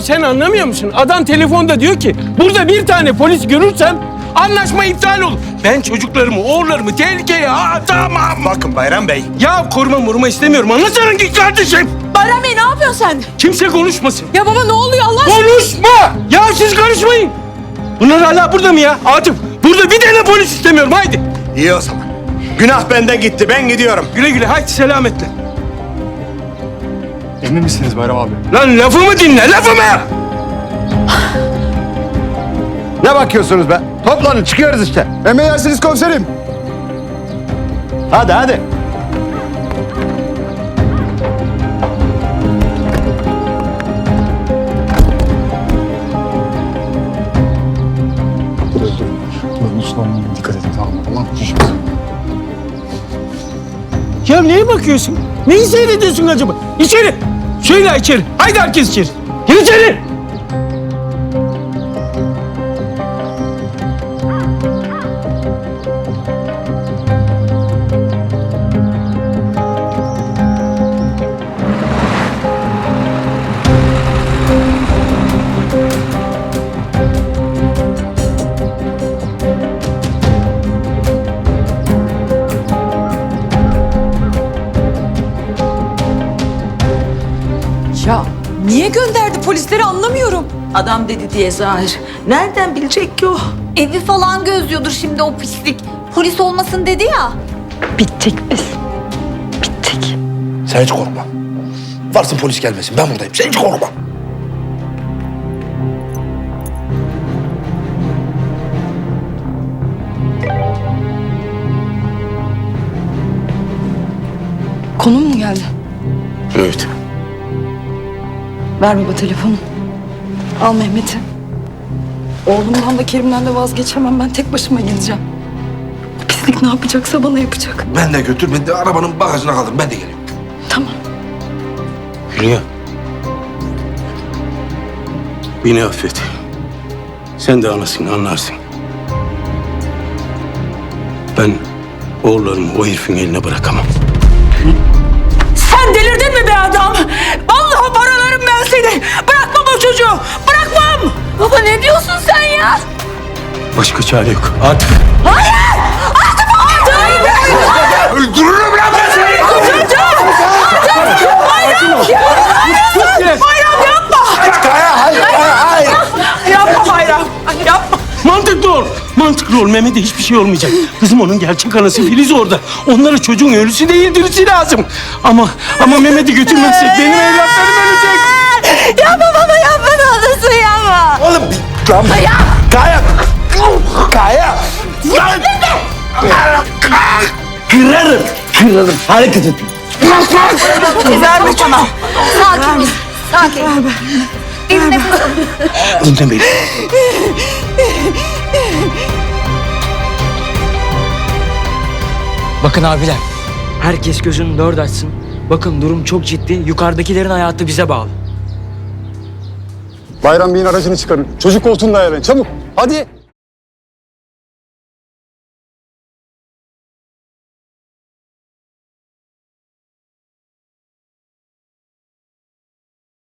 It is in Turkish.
Ya sen anlamıyor musun? Adam telefonda diyor ki burada bir tane polis görürsem anlaşma iptal olur. Ben çocuklarımı, oğullarımı tehlikeye atamam. Bakın Bayram Bey. Ya koruma moruma istemiyorum. Anlasana ki kardeşim. Bayram Bey ne yapıyorsun sen? Kimse konuşmasın. Ya baba ne oluyor Allah aşkına? Konuşma! Ya siz karışmayın. Bunlar hala burada mı ya? Atıf burada bir tane polis istemiyorum haydi. İyi o zaman. Günah benden gitti. Ben gidiyorum. Güle güle haydi selametle. Emin misiniz Bayram abi? Lan lafımı dinle lafımı. Ne bakıyorsunuz be? Toplanın çıkıyoruz işte. Emredersiniz komiserim. Hadi hadi. Uslanmaya dikkat edin tamam mı? Ulan Ya neye bakıyorsun? Neyi seyrediyorsun acaba? İçeri. Şöyle içeri. Haydi herkes içeri. Gir içeri. Gönderdi polisleri anlamıyorum. Adam dedi diye Zahir. Nereden bilecek ki o? Evi falan gözlüyordur şimdi o pislik. Polis olmasın dedi ya. Bittik biz. Bittik. Sen hiç korkma. Varsın polis gelmesin ben buradayım. Sen hiç korkma. Konum mu geldi? Evet. Ver baba telefonu. Al Mehmet'i. Oğlumdan da Kerim'den de vazgeçemem. Ben tek başıma gideceğim. Bu pislik ne yapacaksa bana yapacak. Ben de götür. Ben de arabanın bagajına kaldım. Ben de geliyorum. Tamam. Hülya. Beni affet. Sen de anasın, anlarsın. Ben oğullarımı o herifin eline bırakamam. Sen Başka çare yok. Atıf. Öldürürüm lan ben seni. Yapma Bayram. Yapma. Mantıklı ol. Mantıklı ol. Mehmet'e hiçbir şey olmayacak. Kızım onun gerçek anası Filiz orada. Onlara çocuğun ölüsü değil dirisi lazım. Ama ama Mehmet'i götürmezsek benim evlatlarım ölecek. Yapma baba yapma ne olursun yapma. Oğlum bir... Lan... Kaya! Kaya! Lan! Kırarım. Kırarım. Hareket et. Verme bana. Sakin. Sakin. Bir nefes al. Dinle beni. Bakın abiler, herkes gözünü dört açsın. Bakın durum çok ciddi. Yukarıdakilerin hayatı bize bağlı. Bayram Bey'in aracını çıkarın. Çocuk koltuğunda ayarlayın. Çabuk. Hadi.